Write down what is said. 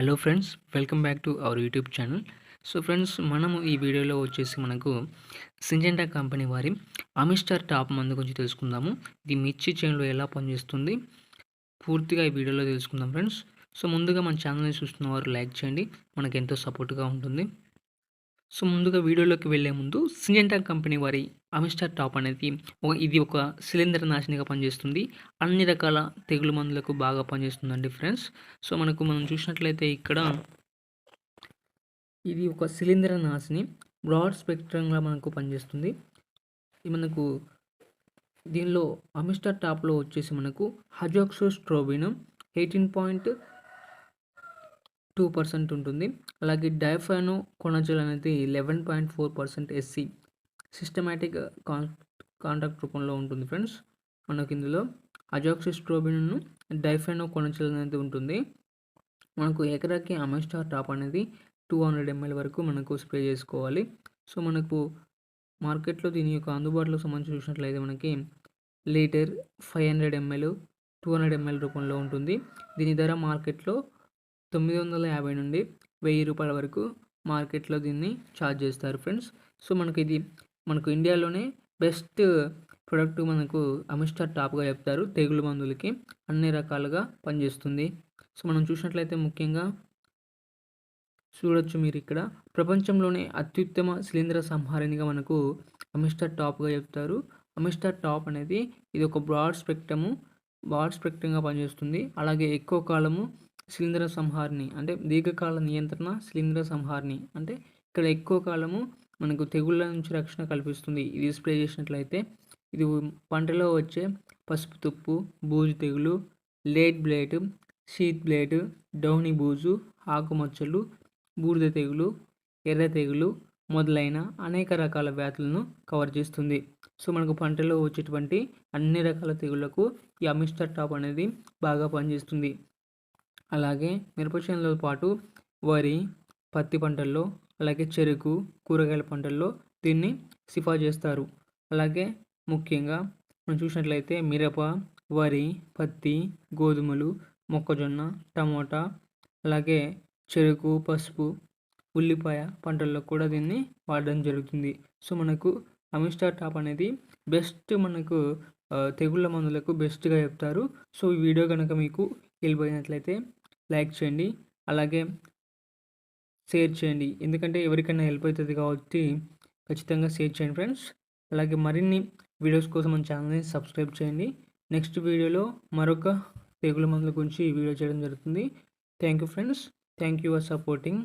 Hello friends welcome back to our YouTube channel so friends మనము ఈ వీడియోలో వచ్చేసి మనకు సింజెంటా కంపెనీ వారి అమిస్టార్ టాప్ మందు గురించి తెలుసుకుందాము. ఇది మిర్చి చైన్లో ఎలా పనిచేస్తుంది? పూర్తిగా ఈ వీడియోలో తెలుసుకుందాం ఫ్రెండ్స్ సో ముందుగా మన ఛానల్ని చూస్తున్న వారు లైక్ చేయండి. మనకు ఎంతో సపోర్ట్గా ఉంటుంది. సో ముందుగా వీడియోలోకి వెళ్ళే ముందు సింజెంటా కంపెనీ వారి అమిస్టార్ టాప్ అనేది ఒక ఇది ఒక సిలిండర్ నాశనిగా పనిచేస్తుంది. అన్ని రకాల తెగులు మందులకు బాగా పనిచేస్తుందండి ఫ్రెండ్స్. సో మనకు మనం చూసినట్లయితే ఇక్కడ ఇది ఒక సిలిండర్ నాశిని బ్రాడ్ స్పెక్ట్రంగా మనకు పనిచేస్తుంది. ఇది మనకు దీనిలో అమిస్టార్ టాప్లో వచ్చేసి మనకు azoxystrobin eighteen point two percent ఉంటుంది. అలాగే డైఫాను కొనజల్ అనేది eleven point four percent SC systematic con contract రూపంలో ఉంటుంది ఫ్రెండ్స్. మనకి ఇందులో అజాక్సిస్ట్రోబిన్ను డైఫానో కొనజల్ అనేది ఉంటుంది. మనకు ఎకరాకి అమెస్టార్ టాప్ అనేది టూ హండ్రెడ్ ఎంఎల్ వరకు మనకు స్ప్రే చేసుకోవాలి. సో మనకు మార్కెట్లో దీని యొక్క అందుబాటులో సంబంధించి చూసినట్లయితే మనకి litre five hundred ML two hundred ML రూపంలో ఉంటుంది. దీని ధర మార్కెట్లో తొమ్మిది వందల యాభై నుండి వెయ్యి రూపాయల వరకు మార్కెట్లో దీన్ని ఛార్జ్ చేస్తారు ఫ్రెండ్స్ సో మనకి ఇది మనకు ఇండియాలోనే బెస్ట్ ప్రొడక్ట్ మనకు అమిస్టార్ టాప్గా చెప్తారు తెగులు మందులకి అన్ని రకాలుగా పనిచేస్తుంది. సో మనం చూసినట్లయితే ముఖ్యంగా చూడొచ్చు మీరు ఇక్కడ. ప్రపంచంలోనే అత్యుత్తమ శిలీంద్ర సంహారిణిగా మనకు అమిస్టార్ టాప్గా చెప్తారు. అమిస్టార్ టాప్ అనేది ఇది ఒక బ్రాడ్ స్పెక్ట్రము బ్రాడ్ స్పెక్ట్రంగా పనిచేస్తుంది. అలాగే ఎక్కువ కాలము శిలీంద్ర సంహారిణి. అంటే దీర్ఘకాల నియంత్రణ శిలీంద్ర సంహారిణి. అంటే ఇక్కడ ఎక్కువ కాలము మనకు తెగుళ్ళ నుంచి రక్షణ కల్పిస్తుంది. ఇది స్ప్రే చేసినట్లయితే ఇది పంటలో వచ్చే పసుపు తుప్పు బూజు తెగులు late blight sheath blight downy బూజు ఆకుమచ్చలు బూడిద తెగులు ఎర్ర తెగులు మొదలైన అనేక రకాల వ్యాధులను కవర్ చేస్తుంది. సో మనకు పంటలో వచ్చేటువంటి అన్ని రకాల తెగుళ్ళకు ఈ అమిస్టర్ టాప్ అనేది బాగా పనిచేస్తుంది. అలాగే మిరప చేనులతో పాటు వరి పత్తి పంటల్లో అలాగే చెరుకు కూరగాయల పంటల్లో దీన్ని సిఫా చేస్తారు. అలాగే ముఖ్యంగా మనం చూసినట్లయితే మిరప వరి పత్తి గోధుమలు మొక్కజొన్న టమోటా అలాగే చెరుకు పసుపు ఉల్లిపాయ పంటల్లో కూడా దీన్ని వాడడం జరుగుతుంది. సో మనకు అమిస్టార్ టాప్ అనేది బెస్ట్ మనకు తెగుళ్ళ మందులకు బెస్ట్గా చెప్తారు. సో ఈ వీడియో కనుక మీకు వెళ్ళిపోయినట్లయితే లైక్ చేయండి. అలాగే షేర్ చేయండి. ఎందుకంటే ఎవరికైనా హెల్ప్ అవుతుంది కాబట్టి ఖచ్చితంగా షేర్ చేయండి ఫ్రెండ్స్. అలాగే మరిన్ని వీడియోస్ కోసం మన ఛానల్ని సబ్స్క్రైబ్ చేయండి. నెక్స్ట్ వీడియోలో మరొక తెగుల మందుల గురించి వీడియో చేయడం జరుగుతుంది. Thank you friends. Thank you for supporting.